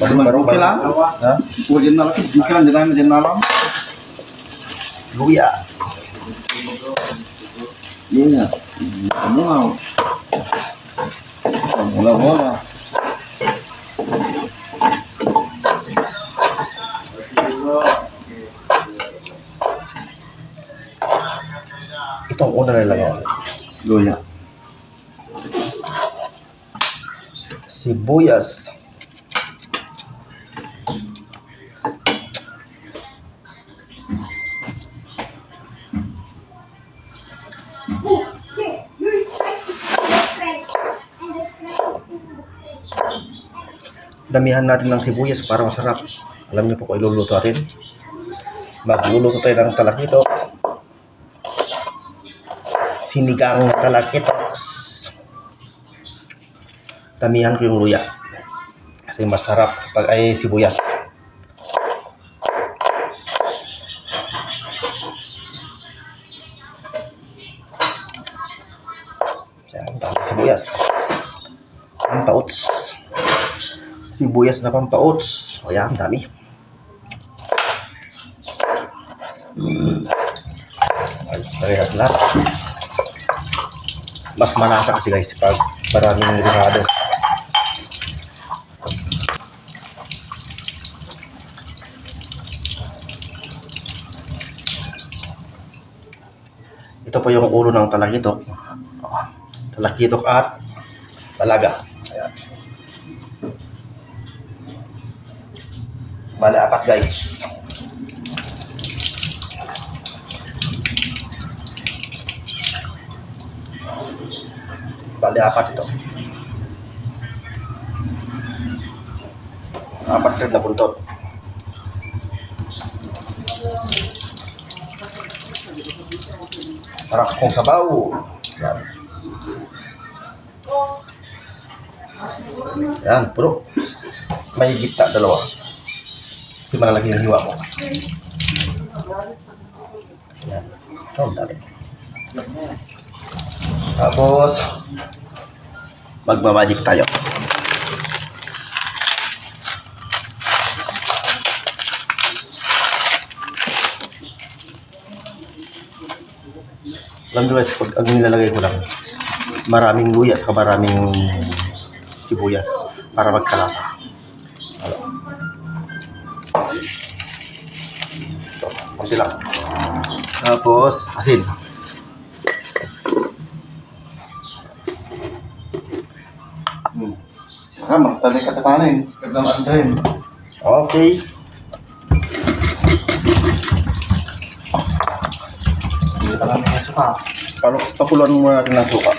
Baru-baru Okay lang. Ha? Huwag na lang. Hindi ka lang, hindi tayo dyan na lang. Luya. Ano nga. Wala, wala. Itong una nila yan. Luya. Sibuyas. Damihan natin ng sibuyas para masarap. Alam niyo po kung iluluto natin. Magluluto tayo ng talakito. Sinigang na talakitos. Damihan ko yung luya. Kasi masarap pag ay sibuyas. Yan, ang dami sibuyas. Pampauts. Sibuyas na pampauts. O yan, dami. Ay, lagay natin lahat. Mas malasa kasi guys pag maraming rinado. Ito po yung ulo ng talakitok. Talakitok at talaga. Bale, apat guys. Bale, apat ito. Apat rin na buntot. Para kung sabaw. Yan. Yan, puro. May gitna dalawa. Kasi malalaki yung hiwa mo. Yan. Oh, dami. Tapos, magmamagic tayo. Alam nyo guys, pag ang nilalagay ko lang, maraming luya at maraming sibuyas para magkalasa. Ito, konti lang. Tapos, asin. Hmm. Ah, magtali ka sa kanin. Kaglamaan ka rin. Okay. Hindi ka lang may suka. Paano, pakuluan muna natin ng suka.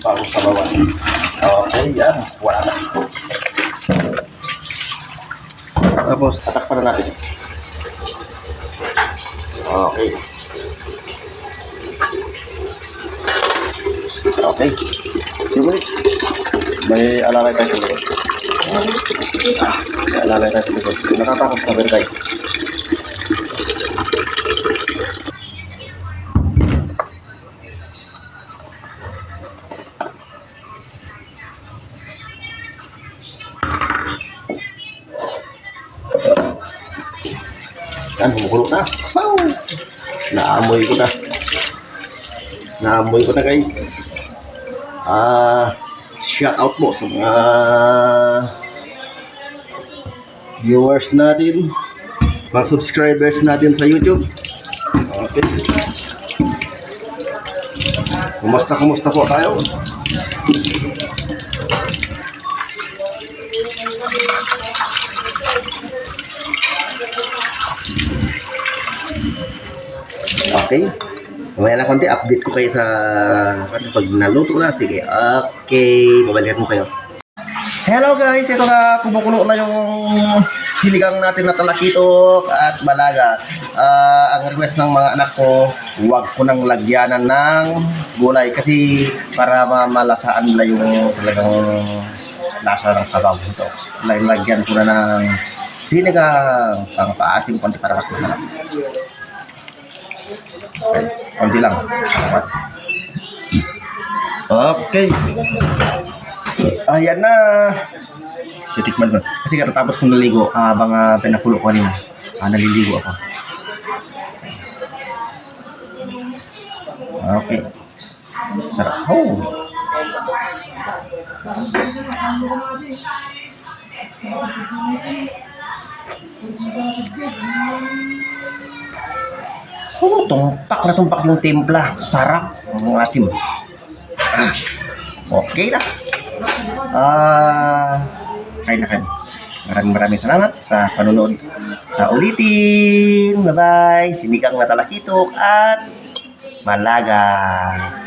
Bago sa bawang. Okay, yan. Wala na. Tapos, tatakpan na natin. Okay. Okay. Few minutes. May alalay tayo sa likod. Ah, may alalay tayo sa likod. Nakatakot na pero guys. Yan, humukulo na. Wow! Naamoy ko na. Naamoy ko na guys. Ah, shout out po sa mga viewers natin, mga subscribers natin sa YouTube. Okay. Kumusta, kumusta po tayo? Okay. Mamaya na konti, update ko kayo sa ano, pag naluto na. Sige, okay. Babalikan mo kayo. Hello guys, ito na kumukulo na yung sinigang natin na talakitok at balaga. Ah, ang request ng mga anak ko, huwag ko nang lagyanan ng gulay kasi para ma- malasaan nila yung talagang lasa ng sabaw ito. Lagyan ko na ng sinigang pang paasim konti para mas masarap. Okay. Konti lang. Salamat. Okay. Ayan na. titikman ko. Kasi katatapos kong naligo, ah, habang uh, pinakulo ko kanina, ah, naliligo ako. Okay. Sarap. Oh. Oh, tumpak na tumpak yung timpla. Sarap. Ang asim. Ah, okay na. Ah, kain na kain. Maraming maraming salamat sa panonood. Sa ulitin. Bye-bye. Sinigang na talakitok at malaga.